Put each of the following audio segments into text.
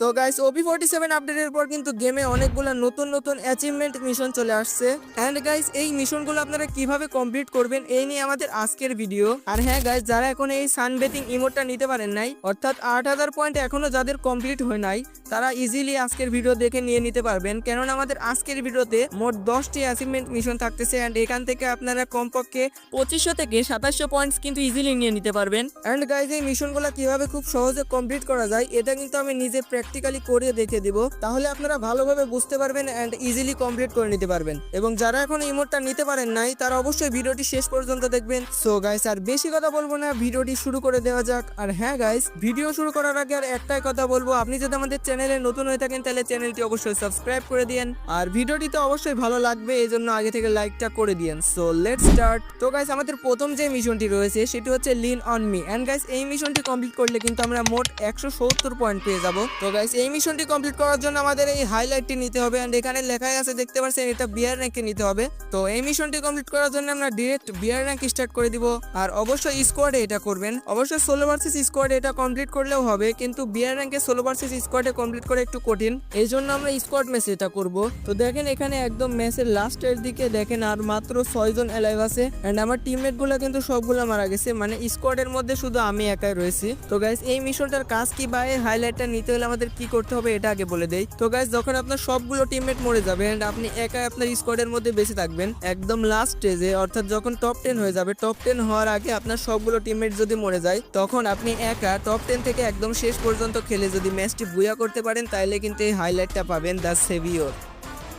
তো guys Obi forty seven আপডেটের পর কিন্তু গেমে অনেকগুলো নতুন নতুন অ্যাচিভমেন্ট মিশন চলে আসছে। অ্যান্ড গাইস এই মিশনগুলো আপনারা কীভাবে কমপ্লিট করবেন, এই নিয়ে আমাদের আজকের ভিডিও আর হ্যাঁ গাইস যারা এখন এই সানবেথিং ইমোটটা নিতে পারেন নাই, অর্থাৎ আট হাজার পয়েন্ট এখনও যাদের কমপ্লিট হয় নাই, তারা ইজিলি আজকের ভিডিও দেখে নিয়ে নিতে পারবেন। কেননা আমাদের আজকের ভিডিওতে মোট দশটি অ্যাচিভমেন্ট মিশন থাকতেছে অ্যান্ড এখান থেকে আপনারা কমপক্ষে পঁচিশশো থেকে সাতাশশো পয়েন্টস কিন্তু ইজিলি নিয়ে নিতে পারবেন। অ্যান্ড গাইজ এই মিশনগুলো কীভাবে খুব সহজে কমপ্লিট করা যায়, এটা কিন্তু আমি নিজে প্র্যাকটিক্যালি করে দেখে দিব। তাহলে আপনারা ভালোভাবে বুঝতে পারবেন অ্যান্ড ইজিলি কমপ্লিট করে নিতে পারবেন। এবং যারা এখন ইমোটটা নিতে পারেন নাই, তারা অবশ্যই ভিডিওটি শেষ পর্যন্ত দেখবেন। সো গাইস আর বেশি কথা বলব না, ভিডিওটি শুরু করে দেওয়া যাক। আর হ্যাঁ গাইস ভিডিও শুরু করার আগে আর একটাই কথা বলব, আপনি যদি আমাদের চ্যানেলে নতুন হয়ে থাকেন, তাহলে চ্যানেলটি অবশ্যই সাবস্ক্রাইব করে দিয়েন। আর ভিডিওটি তো অবশ্যই ভালো লাগবে এই জন্য আগে থেকে লাইকটা করে দিয়েন। সো লেটস স্টার্ট তো গাইস আমাদের প্রথম যে মিশনটি রয়েছে, সেটি হচ্ছে lean on me and guys এই মিশনটি কমপ্লিট করলে কিন্তু আমরা মোট একশো সত্তর পয়েন্ট পেয়ে যাব। তো গাইস এই মিশনটি কমপ্লিট করার জন্য আমাদের এই হাইলাইটটি নিতে হবে এন্ড এখানে লেখাই আছে, দেখতে পাচ্ছেন, এটা বিয়ার র্যাঙ্কে নিতে হবে। তো এই মিশনটি কমপ্লিট করার জন্য আমরা ডিরেক্ট বিয়ার র্যাঙ্ক স্টার্ট করে দিব। আর অবশ্যই স্কোয়াডে এটা করবেন। অবশ্যই ষোলো ভার্সেস স্কোয়াডে এটা কমপ্লিট করলেও হবে, কিন্তু বিয়ার র্যাঙ্কে ষোলো ভার্সেস স্কোয়াডে কমপ্লিট করে একটু কঠিন। এই জন্য আমরা স্কোয়াড ম্যাচ এটা করব। তো দেখেন এখানে একদম ম্যাচের লাস্টের দিকে দেখেন, আর মাত্র ছয়জন অ্যালাইভ আছে। এন্ড আমার টিমমেটগুলো কিন্তু সবগুলো মারা গেছে। মানে স্কোয়াডের মধ্যে শুধু আমি একাই রয়েছি। তো গাইস এই মিশনটার কাজ কি বা এই হাইলাইটটা নিতে হলে আমাদের কি করতে হবে এটা আগে বলে দেই। তো গাইজ যখন আপনার সবগুলো টিমমেট মরে যাবে এন্ড আপনি একা আপনার স্কোয়াডের মধ্যে বেঁচে থাকবেন, একদম লাস্ট স্টেজে অর্থাৎ যখন টপ টেন হয়ে যাবে টপ টেন হওয়ার আগে আপনার সবগুলো টিমমেট যদি মরে যায়, তখন আপনি একা টপ টেন থেকে একদম শেষ পর্যন্ত খেলে যদি ম্যাচটি বুয়া করতে পারেন তাহলে কিন্তু এই হাইলাইটটা পাবেন দ্য সেভিওর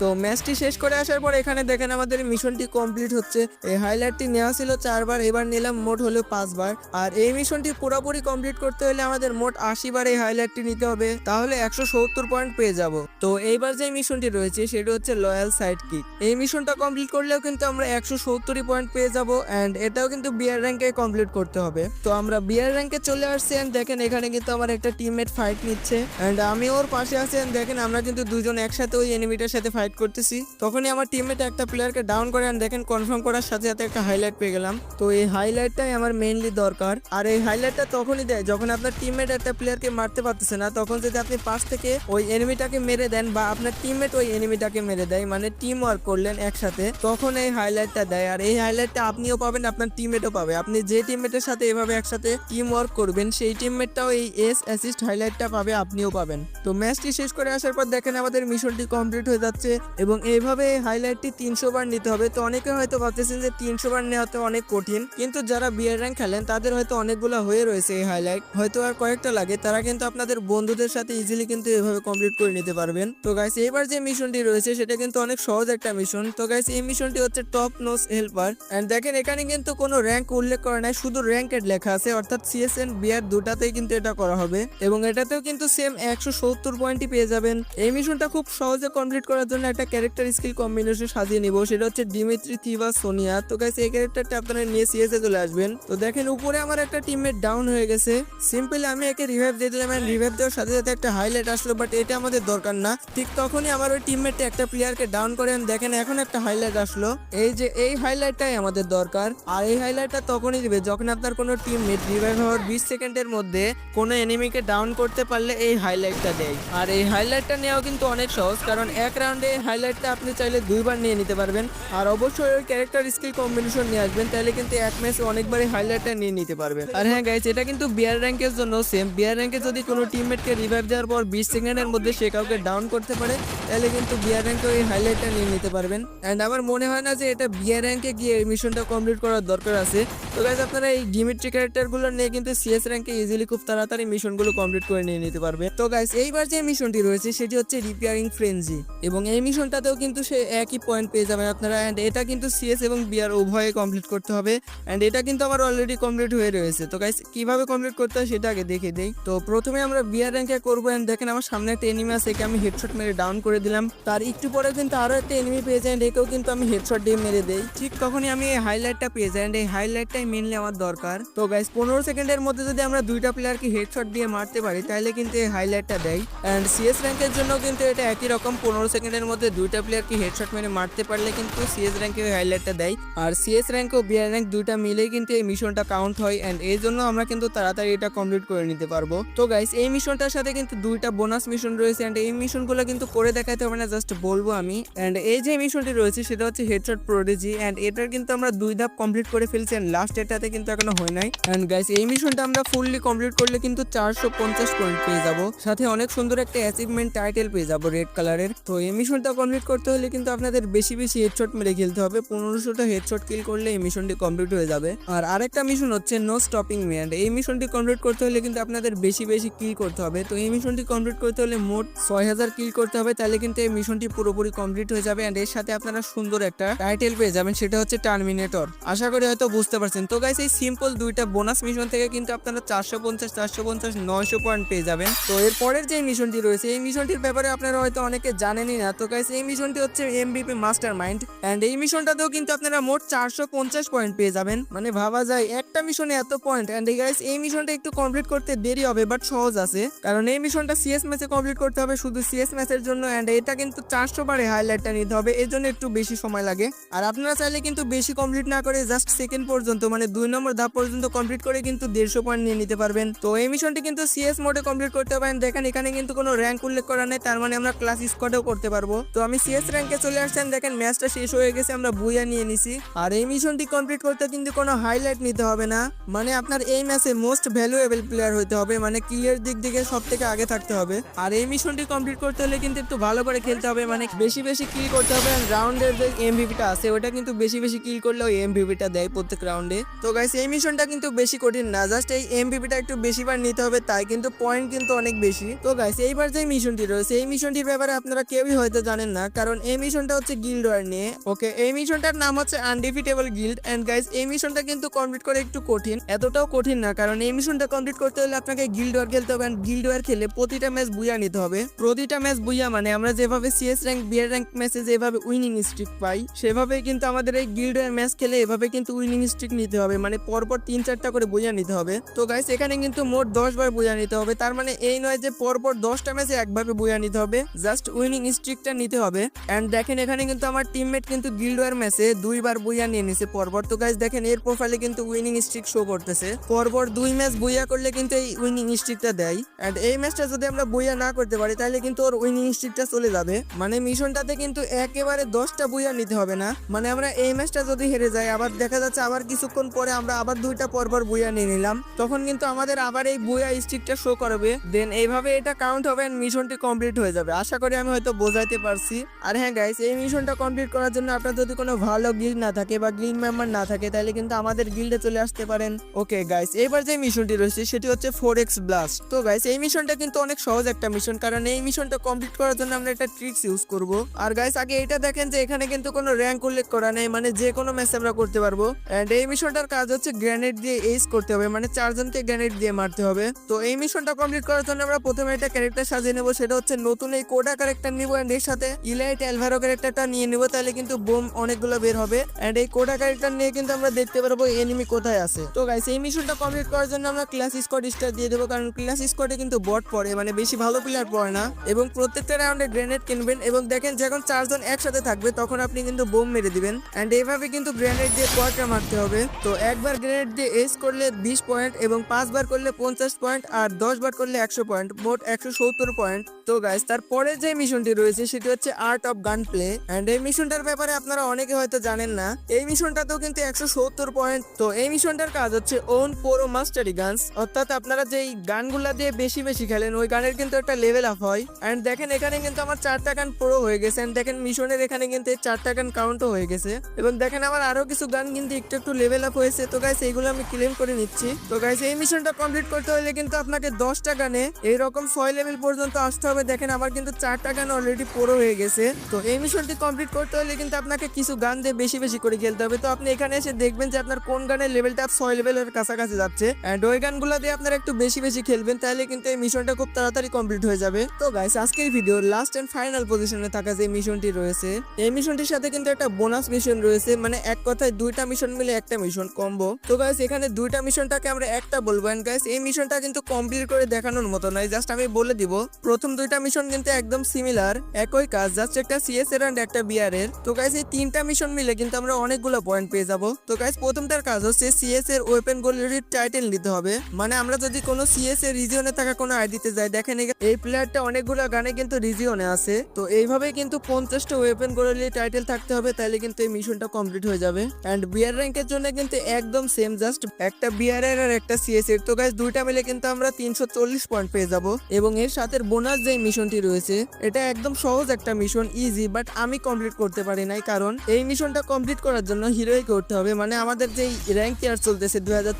তো ম্যাচটি শেষ করে আসার পর এখানে দেখেন আমাদের মিশনটি কমপ্লিট হচ্ছে। এই হাইলাইটটি নেওয়া ছিল চারবার, এবার নিলাম মোট হলো পাঁচবার। আর এই মিশনটি পুরোপুরি কমপ্লিট করতে হলে আমাদের মোট আশি বার এই হাইলাইটটি নিতে হবে, তাহলে একশো সত্তর পয়েন্ট পেয়ে যাব। তো এইবার যে মিশনটি রয়েছে, সেটি হচ্ছে লয়াল সাইড কিক এই মিশনটা কমপ্লিট করলেও কিন্তু আমরা একশো সত্তরই পয়েন্ট পেয়ে যাব অ্যান্ড এটাও কিন্তু বিয়ার র্যাঙ্কে কমপ্লিট করতে হবে। তো আমরা বিয়ার র্যাঙ্কে চলে আসছি অ্যান্ড দেখেন এখানে কিন্তু আমার একটা টিমমেট ফাইট নিচ্ছে। অ্যান্ড আমি ওর পাশে আছি and দেখেন আমরা কিন্তু দুজন একসাথে ওই এনিমিটার সাথে ফাইট করতেছি। তখনই আমার টিমমেট একটা প্লেয়ারকে ডাউন করে and দেখেন কনফার্ম করার সাথে সাথে একটা হাইলাইট পেয়ে গেলাম। তো এই হাইলাইটটাই আমার মেইনলি দরকার। আর এই হাইলাইটটা তখনই দেয় যখন আপনার টিমমেট একটা প্লেয়ারকে মারতে পারতেছে না, তখন যদি আপনি পাশ থেকে ওই এনিমিটাকে মেরে দেন বা আপনার টিমমেট ওই এনিমিটাকে মেরে দেয় মানে টিম ওয়ার্ক করলেন একসাথে, তখন এই হাইলাইটটা দেয়। আর এই হাইলাইটটা আপনিও পাবেন, আপনার টিমমেটও পাবে। আপনি যে টিমমেটের সাথে এভাবে একসাথে টিম ওয়ার্ক করবেন, সেই টিমমেটটাও এই এস অ্যাসিস্ট হাইলাইটটা পাবে, আপনিও পাবেন। তো ম্যাচটি শেষ করে আসার পর দেখেন আমাদের মিশনটি কমপ্লিট হয়ে যাচ্ছে। এবং এইভাবে এই হাইলাইটটি তিনশো বার নিতে হবে। তো অনেকে হয়তো ভাবতেছেন যে তিনশো বার নেওয়া তো অনেক কঠিন, কিন্তু যারা বিয়ার র্যাঙ্ক খেলেন, তাদের হয়তো অনেকগুলো হয়ে রয়েছে এই হাইলাইট হয়তো আর কয়েকটা লাগে, তারা কিন্তু আপনাদের বন্ধুদের সাথে ইজিলি কিন্তু এভাবে কমপ্লিট করে নিতে পারবেন। তো গাইস এবার যে মিশনটি রয়েছে, সেটা কিন্তু অনেক সহজ একটা মিশন তো গাইস এই মিশনটি হচ্ছে টপ নোস হেল্পার এন্ড দেখেন, এখানে কিন্তু কোনো র্যাঙ্ক উল্লেখ করা নাই, শুধু র্যাঙ্কেড লেখা আছে, অর্থাৎ সিএসএন বিয়ার দুটাতেই কিন্তু এটা করা হবে। এবং এটাতেও কিন্তু সেম একশো সত্তর পয়েন্টই পেয়ে যাবেন। এই মিশনটা খুব সহজে কমপ্লিট করার জন্য একটা ক্যারেক্টার স্কিল কম্বিনেশন সাজিয়ে নিব, সেটা হচ্ছে ডিমিত্রি থিবা সোনিয়া তো গাইস এই ক্যারেক্টারটা আপনারা নিয়ে সিএসএ চলে আসবেন। তো দেখেন, উপরে আমার একটা টিমমেট ডাউন হয়ে গেছে। সিম্পলি আমি একে রিভাইভ দিয়ে দিলাম এন্ড রিভাইভ দেওয়ার সাথে সাথে একটা হাইলাইট আসলো বাট এটা আমাদের দরকার না। ঠিক তখনই আমার ওই টিমমেটটা একটা প্লেয়ারকে ডাউন করে দেখেন, এখন একটা হাইলাইট আসলো। এই যে, এই হাইলাইটটাই আমাদের দরকার। আর এই হাইলাইটটা তখনই দিবে যখন আপনার কোনো টিমমেট রিভাইভ হওয়ার বিশ সেকেন্ডের মধ্যে কোনো এনিমিকে ডাউন করতে পারলে এই হাইলাইটটা দেয়। আর এই হাইলাইটটা নেওয়া কিন্তু অনেক সহজ, কারণ এক রাউন্ডে এই হাইলাইটটা আপনি চাইলে দুইবার নিয়ে নিতে পারবেন। আর অবশ্যই ওই ক্যারেক্টার স্কিল কম্বিনেশন নিয়ে আসবেন, তাহলে কিন্তু এক ম্যাচে অনেকবারই হাইলাইটটা নিয়ে নিতে পারবেন। আর হ্যাঁ গাইস এটা কিন্তু বিয়ার র্যাঙ্কের জন্য সেম বিয়ার র্যাঙ্কে যদি কোনো টিমমেটকে রিভাইভ দেওয়ার পর বিশ সেকেন্ডের মধ্যে সে কাউকে ডাউন করতে পারে, তাহলে কিন্তু বিয়ার র্যাঙ্কে ওই হাইলাইটটা নিয়ে নিতে পারবেন। অ্যান্ড আমার মনে হয় না যে এটা বিয়ার র্যাঙ্কে গিয়ে মিশনটা কমপ্লিট করার দরকার আছে। তো গাইস আপনারা এই ডিমিট্রি ক্যারেক্টারগুলো নিয়ে কিন্তু সিএস র্যাঙ্কে ইজিলি খুব তাড়াতাড়ি মিশনগুলো কমপ্লিট করে নিয়ে নিতে পারবে। তো গাইস এইবার যে মিশনটি রয়েছে, সেটি হচ্ছে রিপেয়ারিং ফ্রেঞ্জি এবং এই মিশনটাতেও কিন্তু সে একই পয়েন্ট পেয়ে যাবেন আপনারা। অ্যান্ড এটা কিন্তু সিএস এবং বিআর উভয়ে কমপ্লিট করতে হবে। অ্যান্ড এটা কিন্তু আমার অলরেডি কমপ্লিট হয়ে রয়েছে। তো গাইস কীভাবে কমপ্লিট করতে হয় সেটা আগে দেখে দেই। তো প্রথমে আমরা বিআর র্যাঙ্কে করব। অ্যান্ড দেখেন আমার সামনে একটা এনিমি আছে, একে আমি হেডশট মেরে ডাউন করে দিলাম। তার একটু পরে কিন্তু আরও একটা এনিমি পেয়ে and একেও কিন্তু আমি হেডশট দিয়ে মেরে দেই। ঠিক তখনই আমি এই হাইলাইটটা পেয়ে যাই। অ্যান্ড এই হাইলাইটটাই মেনলি আমার দরকার। তো গাইস পনেরো সেকেন্ডের মধ্যে যদি আমরা দুইটা প্লেয়ারকে হেডশট দিয়ে মারতে পারি তাহলে কিন্তু এই হাইলাইটটা দেয়। অ্যান্ড সিএস র্যাঙ্কের জন্য কিন্তু এটা একই রকম, পনেরো সেকেন্ডের মধ্যে দুইটা প্লেয়ারকে হেডশট মেরে মারতে পারলে কিন্তু সিএস র্যাঙ্কে ওই হাইলাইটটা দেয়। আর সিএস র্যাঙ্ক ও বিআর র্যাঙ্ক দুইটা মিলে কিন্তু এই মিশনটা কাউন্ট হয় অ্যান্ড এই জন্য আমরা কিন্তু তাড়াতাড়ি এটা কমপ্লিট করে নিতে পারব। তো গাইস এই মিশনটার সাথে কিন্তু দুইটা বোনাস মিশন রয়েছে অ্যান্ড এই মিশনগুলো কিন্তু করে দেখাতে হবে না জাস্ট বলব আমি। অ্যান্ড এই যে মিশনটি রয়েছে, সেটা হচ্ছে হেডশট প্রোডিজি অ্যান্ড এটার কিন্তু আমরা দুই ধাপ কমপ্লিট করে ফেলছি অ্যান্ড লাস্ট এটাতে কিন্তু এখনও হয় নাই। অ্যান্ড গাইস এই মিশনটা আমরা ফুললি কমপ্লিট করলে কিন্তু চারশো পঞ্চাশ পয়েন্ট পেয়ে যাব। সাথে অনেক সুন্দর একটা অ্যাচিভমেন্ট টাইটেল পেয়ে যাব রেড কালারের তো এই মিশনটা কমপ্লিট করতে হলে কিন্তু আপনাদের বেশি বেশি হেডশট মেরে খেলতে হবে। পনেরোশোটা হেডশট কিল করলে এই মিশনটি কমপ্লিট হয়ে যাবে। আর আরেকটা মিশন হচ্ছে নো স্টপিং মি অ্যান্ড এই মিশনটি কমপ্লিট করতে হলে কিন্তু আপনাদের বেশি বেশি কিল করতে হবে। তো এই মিশনটি কমপ্লিট করতে হলে মোট ছয় হাজার কিল করতে হবে। তাহলে কিন্তু এই মিশনটি পুরোপুরি কমপ্লিট হয়ে যাবে। অ্যান্ড এর সাথে আপনারা সুন্দর একটা টাইটেল পেয়ে যাবেন, সেটা হচ্ছে টার্মিনেটর আশা করি হয়তো বুঝতে পারছেন। তো গাইস এই সিম্পল দুইটা বোনাস মিশন থেকে কিন্তু আপনারা চারশো পঞ্চাশ চারশো পঞ্চাশ, নয়শো পয়েন্ট পেয়ে যাবেন। তো এর পরের যে মিশনটি রয়েছে, এই মিশনটির ব্যাপারে আপনারা হয়তো অনেকে জানেনই না। তো গাইস এই মিশনটি হচ্ছে এমবিপি মাস্টার মাইন্ড অ্যান্ড এই মিশনটাতেও কিন্তু আপনারা মোট চারশো পঞ্চাশ পয়েন্ট পেয়ে যাবেন। মানে ভাবা যায়, একটা মিশনে এত পয়েন্ট অ্যান্ড গাইস এই মিশনটা একটু কমপ্লিট করতে দেরি হবে বাট সহজ আছে। কারণ এই মিশনটা সিএস ম্যাচে কমপ্লিট করতে হবে শুধু সিএস ম্যাচের জন্য। অ্যান্ড এটা কিন্তু চারশো বারে হাইলাইটটা নিতে হবে, এর জন্য একটু বেশি সময় লাগে। আর আপনারা চাইলে কিন্তু বেশি কমপ্লিট না করে জাস্ট সেকেন্ড পর্যন্ত মানে দুই নম্বর ধাপ পর্যন্ত কমপ্লিট করে কিন্তু দেড়শো পয়েন্ট নিয়ে নিতে পারবেন। তো এই মিশনটি কিন্তু সিএস মোডে কমপ্লিট করতে পারেন। দেখেন, এখানে কিন্তু কোনো র্যাঙ্ক উল্লেখ করা নেই। তার মানে আমরা ক্লাস স্কোয়াডেও করতে পারব। তো আমি সিএস র্যাঙ্কে চলে আসছেন দেখেন ম্যাচটা শেষ হয়ে গেছে। আমরা বুয়া নিয়ে নিছি। আর এই মিশনটি কমপ্লিট করতে কিন্তু কোনো হাইলাইট নিতে হবে না। মানে আপনার এই ম্যাচে মোস্ট ভ্যালুয়েবল প্লেয়ার হতে হবে। মানে ক্লিয়ার দিক থেকে সব থেকে আগে থাকতে হবে। আর এই মিশনটি কমপ্লিট করতে হলে কিন্তু একটু ভালো করে খেলতে হবে। মানে বেশি বেশি কিল করতে হবে। রাউন্ডের যে এমভিপিটা আছে, ওটা কিন্তু বেশি বেশি কিল করলে ওই এমভিপিটা দেয় প্রত্যেক রাউন্ডে তো গাইস এই মিশনটা কিন্তু বেশি কঠিন না। জাস্ট এই এমভিপিটা একটু বেশিবার নিতে হবে, তাই কিন্তু পয়েন্ট কিন্তু অনেক বেশি। তো গাইস এইবার যে মিশনটি রয়েছে, এই মিশনটির ব্যাপারে আপনারা কেউই হয়তো জানেন না, কারণ এই মিশনটা হচ্ছে গিল্ড ওয়ার নিয়ে। ওকে এই মিশনটার নাম হচ্ছে আনডিফিটেবল গিল্ড এন্ড গাইস এই মিশনটা কিন্তু কমপ্লিট করে একটু কঠিন, এতটাও কঠিন না, কারণ এই মিশনটা কমপ্লিট করতে হলে আপনাকে গিল্ড ওয়ার খেলতে হবে গিল্ড ওয়ার খেলে প্রতিটা ম্যাচ বুয়া নিতে হবে। প্রতিটা ম্যাচ বুয়া মানে আমরা যেভাবে সিএস র্যাঙ্ক বিয়ার র্যাঙ্ক ম্যাচে যেভাবে উইনিং স্ট্রিক পাই সেভাবে কিন্তু আমাদের এই গিল্ড ওয়ার ম্যাচ খেলে এভাবে কিন্তু উইনিং স্ট্রিক হবে মানে পরপর তিন চারটা করে বুয়া নিতে হবে। তো গাইস এখানে কিন্তু মোট দশ বার বুয়া নিতে হবে, তার মানে এই নয় যে পরপর দশটা ম্যাচে একভাবে বুয়া নিতে হবে জাস্ট উইনিং স্ট্রিকটা নিতে হবে। অ্যান্ড দেখেন এখানে কিন্তু আমার টিমমেট কিন্তু গিল্ড ওয়ার ম্যাচে দুইবার বুইয়া নিয়ে নিছে পরপর। তো গাইস দেখেন এর প্রোফাইলে কিন্তু উইনিং স্ট্রিক শো করতেছে। পরপর দুই ম্যাচ বুইয়া করলে কিন্তু এই উইনিং স্ট্রিকটা দেয়। অ্যান্ড এই ম্যাচটা যদি আমরা বুইয়া না করতে পারি, তাহলে কিন্তু ওর উইনিং স্ট্রিকটা চলে যাবে। মানে মিশনটাতে কিন্তু একেবারে দশটা বুইয়া নিতে হবে না। মানে আমরা এই ম্যাচটা যদি হেরে যাই, আবার দেখা যাচ্ছে আবার কিছুক্ষণ পরে আমরা আবার দুইটা পরপর বুইয়া নিয়ে নিলাম। তখন কিন্তু আমাদের আবার এই বুইয়া স্ট্রিকটা শো করবে। দেন এইভাবে এটা কাউন্ট হবে and মিশনটি কমপ্লিট হয়ে যাবে। আশা করি আমি হয়তো বোঝাইতে পারছি। আর হ্যাঁ গাইস এই মিশনটা কমপ্লিট করার জন্য আপনার যদি কোনো ভালো গিল্ড না থাকে বা গিল্ড মেম্বার না থাকে, তাহলে কিন্তু আমাদের গিল্ডে চলে আসতে পারেন। ওকে গাইস এবার যে মিশনটি রয়েছে, সেটি হচ্ছে ফোর এক্স ব্লাস্ট তো গাইস এই মিশনটা কিন্তু অনেক সহজ একটা মিশন কারণ এই মিশনটা কমপ্লিট করার জন্য আমরা একটা ট্রিক্স ইউজ করব। আর গাইস আগে এটা দেখেন যে এখানে কিন্তু কোনো র্যাঙ্ক উল্লেখ করা নেই মানে যে কোনো ম্যাচ আমরা করতে পারব। এন্ড এই মিশনটার কাজ হচ্ছে গ্রেনেড দিয়ে এইস করতে হবে মানে চারজনকে গ্রেনেড দিয়ে মারতে হবে। তো এই মিশনটা কমপ্লিট করার জন্য আমরা প্রথমে একটা ক্যারেক্টার সাজিয়ে নেব, সেটা হচ্ছে নতুন এই কোডা ক্যারেক্টার নিবো এন্ড এর সাথে ইলাইট অ্যালভারো ক্যারেক্টারটা নিয়ে নেব, তাহলে কিন্তু বোম অনেকগুলো বের হবে। এন্ড এই কোডা ক্যারেক্টার নিয়ে কিন্তু আমরা দেখতে পারব এনিমি কোথায় আছে। তো গাইস এই মিশনটা কমপ্লিট করার জন্য আমরা ক্লাস স্কোয়াড স্টার দিয়ে দেবো, কারণ ক্লাস স্কোয়াডে কিন্তু বট পড়ে মানে বেশি ভালো প্লেয়ার পড়ে না। এবং প্রত্যেকটা রাউন্ডে গ্রেনেড কিনবেন এবং দেখেন যখন চারজন একসাথে থাকবে, তখন আপনি কিন্তু বোম মেরে দিবেন। এন্ড এইভাবে কিন্তু গ্রেনেড দিয়ে কোয়ার্টার মারতে হবে। তো একবার গ্রেনেড দিয়ে এস করলে বিশ পয়েন্ট এবং পাঁচবার করলে পঞ্চাশ পয়েন্ট আর দশ বার করলে একশো পয়েন্ট মোট একশো সত্তর পয়েন্ট তো গাইস তারপরে যে মিশনটি রয়েছে, সেটি হচ্ছে art of gun play and এই মিশনটার ব্যাপারে আপনারা অনেকে হয়তো জানেন না। এই মিশনটাতেও কিন্তু একশো সত্তর পয়েন্ট তো এই মিশনটার কাজ হচ্ছে ওন পোরো মাস্টারি গানস অর্থাৎ আপনারা যেই গানগুলা দিয়ে বেশি বেশি খেলেন, ওই গানের কিন্তু একটা লেভেল আপ হয়। অ্যান্ড দেখেন, এখানে কিন্তু আমার চারটা গান পুরো হয়ে গেছে। অ্যান্ড দেখেন মিশনের এখানে কিন্তু চারটা গান কাউন্টও হয়ে গেছে। এবং দেখেন, আমার আরও কিছু গান কিন্তু একটু একটু লেভেল হয়েছে, তো গাইস এইগুলো আমি ক্লেম করে নিচ্ছি। তো গাইস এই মিশনটা কমপ্লিট করতে হলে কিন্তু আপনাকে দশটা গানে এইরকম ছয় লেভেল পর্যন্ত আসতে হবে। দেখেন, আমার কিন্তু চারটা গান অলরেডি পুরো হয়ে গেছে। তো এই মিশনটি কমপ্লিট করতে হলে কিন্তু আপনাকে কিছু গান দিয়ে বেশি বেশি করে খেলতে হবে। তো আপনি এখানে এসে দেখবেন যে আপনার কোন গানের লেভেলটা ছয় লেভেলের কাছাকাছি যাচ্ছে। এন্ড ওই গানগুলো দিয়ে আপনারা একটু বেশি বেশি খেলবেন, তাহলে কিন্তু এই মিশনটা খুব তাড়াতাড়ি কমপ্লিট হয়ে যাবে। তো গাইস আজকের ভিডিওর লাস্ট এন্ড ফাইনাল পজিশনে থাকা যে মিশনটি রয়েছে, এই মিশনটির সাথে কিন্তু একটা বোনাস মিশন রয়েছে। মানে এক কথায় দুইটা মিশন মিলে একটা মিশন কম্বো তো গাইস এখানে দুইটা মিশনটাকে আমরা একটা বলব। এন্ড গাইস এই মিশনটা কিন্তু কমপ্লিট করে দেখানোর মতো নয় জাস্ট আমি বলে দিব। প্রথম দুইটা মিশন কিন্তু একদম সিমিলার একই কাজ জাস্ট একটা সিএস এর অ্যান্ড একটা বিআর এর। তো গাইস এই তিনটা মিশন মিলে কিন্তু আমরা অনেকগুলো পয়েন্ট পেয়ে যাব। তো গাইস প্রথমটার কাজ হচ্ছে সিএস এর ওয়েপেন গোলের টাইটেল নিতে হবে। মানে আমরা যদি কোনো সিএস এর রিজিয়নে থাকা কোনো আইডিতে যাই, দেখেন এই- প্লেয়ারটা অনেকগুলো গানে কিন্তু রিজিয়নে আছে। তো এইভাবে কিন্তু পঞ্চাশটা ওয়েপেন গোলের টাইটেল থাকতে হবে, তাহলে কিন্তু এই মিশনটা কমপ্লিট হয়ে যাবে। অ্যান্ড বিআর র্যাঙ্কের জন্য কিন্তু একদম সেম জাস্ট একটা বিআর এর আর একটা সিএস এর। তো গাইস দুইটা মিলে কিন্তু আমরা তিনশো চল্লিশ পয়েন্ট পেয়ে যাব। এবং এর সাথে বোনাস যে মিশনটি রয়েছে, এটা একদম সহজ একটা মিশন ইজি বাট আমি কমপ্লিট করতে পারি নাই। কারণ এই মিশনটা কমপ্লিট করার জন্য হিরোই করতে হবে। মানে আমাদের যে র্যাঙ্ক টিয়ার চলতেছে দুই হাজার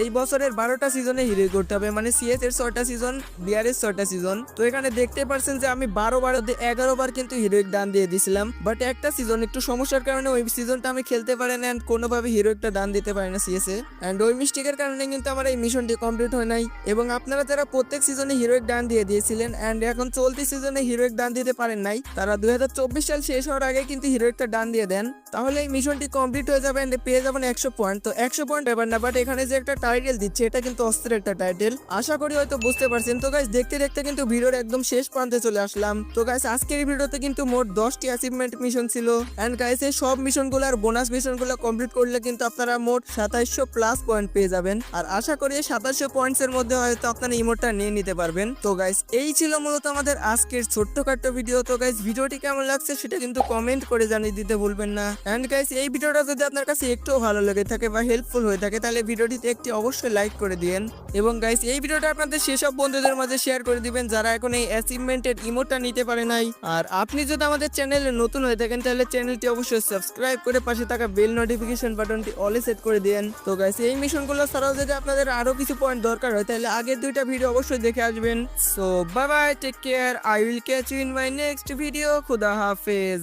এই বছরের বারোটা সিজনে হিরোই করতে হবে। মানে সিএস এর ছয়টা সিজন বিআর এর ছয়টা সিজন তো এখানে দেখতে পারছেন যে আমি বারো বারো এগারো বার কিন্তু হিরোইক ডান দিয়ে দিছিলাম। বাট একটা সিজন একটু সমস্যার কারণে ওই সিজনটা আমি খেলতে পারি অ্যান্ড কোনোভাবে হিরোইকটা ডান দিতে পারি না সিএস এ অ্যান্ড ওই মিস্টেকের কারণে কিন্তু আমার এই মিশনটি কমপ্লিট হয় নাই। এবং আপনারা যারা প্রত্যেক সিজনে হিরোইক ডান দিয়ে দিয়েছিলেন অ্যান্ড এখন চলতি সিজনে হিরোইক ডান দিতে পারেন নাই, তারা দুই সাল শেষ হওয়ার আগে কিন্তু হিরোইকটা ডান দিয়ে দেন। তাহলে এই মিশনটি কমপ্লিট হয়ে যাবে and পেয়ে যাবেন একশো পয়েন্ট তো একশো পয়েন্ট এবার না বাট এখানে যে একটা টাইটেল দিচ্ছে, এটা কিন্তু অস্ত্রের একটা টাইটেল আশা করি হয়তো বুঝতে পারছেন। তো গাইস দেখতে দেখতে কিন্তু ভিডিওর একদম শেষ প্রান্তে চলে আসলাম। তো গাইস আজকের ভিডিওতে কিন্তু মোট দশটি অ্যাচিভমেন্ট মিশন ছিল। এন্ড গাইস এই সব মিশনগুলো আর বোনাস মিশনগুলো কমপ্লিট করলে কিন্তু আপনারা মোট সাতাইশশো প্লাস পয়েন্ট পেয়ে যাবেন। আর আশা করি সাতাশশো পয়েন্টস এর মধ্যে হয়তো আপনারা ইমোটটা নিয়ে নিতে পারবেন। তো গাইস এই ছিল মূলত আমাদের আজকের ছোট্টখাট্ট ভিডিও তো গাইস ভিডিওটি কেমন লাগছে সেটা কিন্তু কমেন্ট করে জানিয়ে দিতে ভুলবেন না। এন্ড গাইস এই ভিডিওটা যদি আপনার কাছে একটুও ভালো লেগে থাকে বা হেল্পফুল হয়ে থাকে, তাহলে ভিডিওটিতে একটি অবশ্যই লাইক করে দিয়েন। এবং গাইস এই ভিডিওটা আপনাদের সেসব বন্ধুদের মাঝে শেয়ার করে দিবেন যারা এখন এই অ্যাচিভমেন্টের ইমোটটা নিতে পারে নাই। আর আপনি যদি আমাদের চ্যানেলে নতুন হয়ে থাকেন, তাহলে চ্যানেলটি অবশ্যই সাবস্ক্রাইব করে পাশে থাকা বেল নোটিফিকেশন বাটনটি অলে সেট করে দেন তো গাইস এই মিশনগুলো ছাড়াও যদি আপনাদের আরও কিছু পয়েন্ট দরকার হয়, তাহলে আগের দুইটা ভিডিও অবশ্যই দেখে আসবেন। So bye bye take care I will catch you in my next video খুদা হাফেজ।